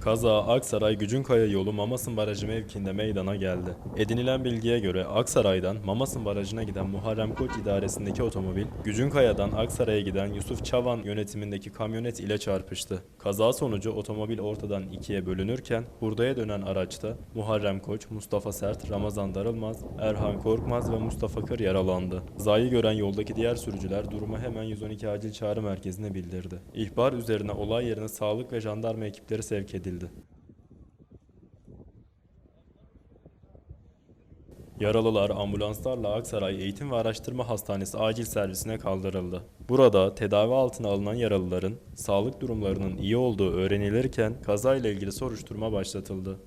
Kaza Aksaray Gücünkaya yolu Mamasın Barajı mevkiinde meydana geldi. Edinilen bilgiye göre Aksaray'dan Mamasın Barajı'na giden Muharrem Koç idaresindeki otomobil, Gücünkaya'dan Aksaray'a giden Yusuf Çavan yönetimindeki kamyonet ile çarpıştı. Kaza sonucu otomobil ortadan ikiye bölünürken hurdaya dönen araçta Muharrem Koç, Mustafa Sert, Ramazan Darılmaz, Erhan Korkmaz ve Mustafa Kır yaralandı. Zayı gören yoldaki diğer sürücüler durumu hemen 112 acil çağrı merkezine bildirdi. İhbar üzerine olay yerine sağlık ve jandarma ekipleri sevk edildi. Yaralılar ambulanslarla Aksaray Eğitim ve Araştırma Hastanesi acil servisine kaldırıldı. Burada tedavi altına alınan yaralıların sağlık durumlarının iyi olduğu öğrenilirken kazayla ilgili soruşturma başlatıldı.